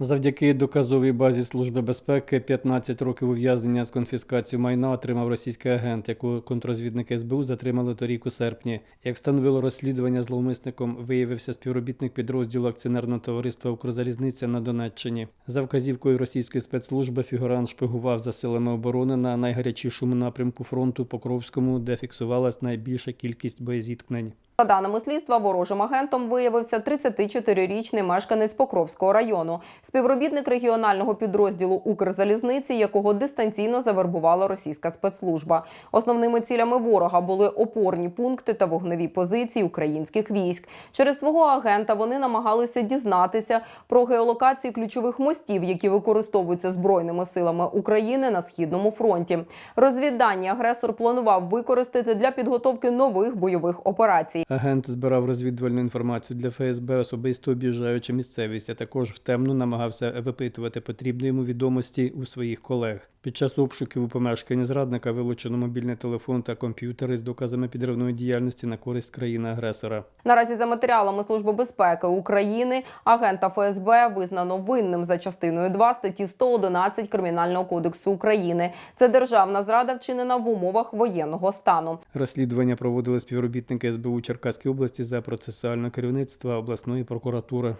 Завдяки доказовій базі Служби безпеки 15 років ув'язнення з конфіскацією майна отримав російський агент, яку контрозвідники СБУ затримали торік у серпні. Як встановило розслідування, зловмисником виявився співробітник підрозділу акціонерного товариства Укрзалізниця на Донеччині. За вказівкою російської спецслужби фігурант шпигував за силами оборони на найгарячішому напрямку фронту Покровському, де фіксувалась найбільша кількість боєзіткнень. За даними слідства, ворожим агентом виявився 34-річний мешканець Покровського району, співробітник регіонального підрозділу Укрзалізниці, якого дистанційно завербувала російська спецслужба. Основними цілями ворога були опорні пункти та вогневі позиції українських військ. Через свого агента вони намагалися дізнатися про геолокації ключових мостів, які використовуються збройними силами України на східному фронті. Розвіддані агресор планував використати для підготовки нових бойових операцій. Агент збирав розвідувальну інформацію для ФСБ, особисто об'їжджаючи місцевість, а також втемну намагався випитувати потрібні йому відомості у своїх колег. Під час обшуків у помешканні зрадника вилучено мобільний телефон та комп'ютери з доказами підривної діяльності на користь країни-агресора. Наразі за матеріалами Служби безпеки України агента ФСБ визнано винним за частиною 2 статті 111 Кримінального кодексу України. Це державна зрада вчинена в умовах воєнного стану. Розслідування проводили співробітники СБУ Черкаської області за процесуальне керівництво обласної прокуратури.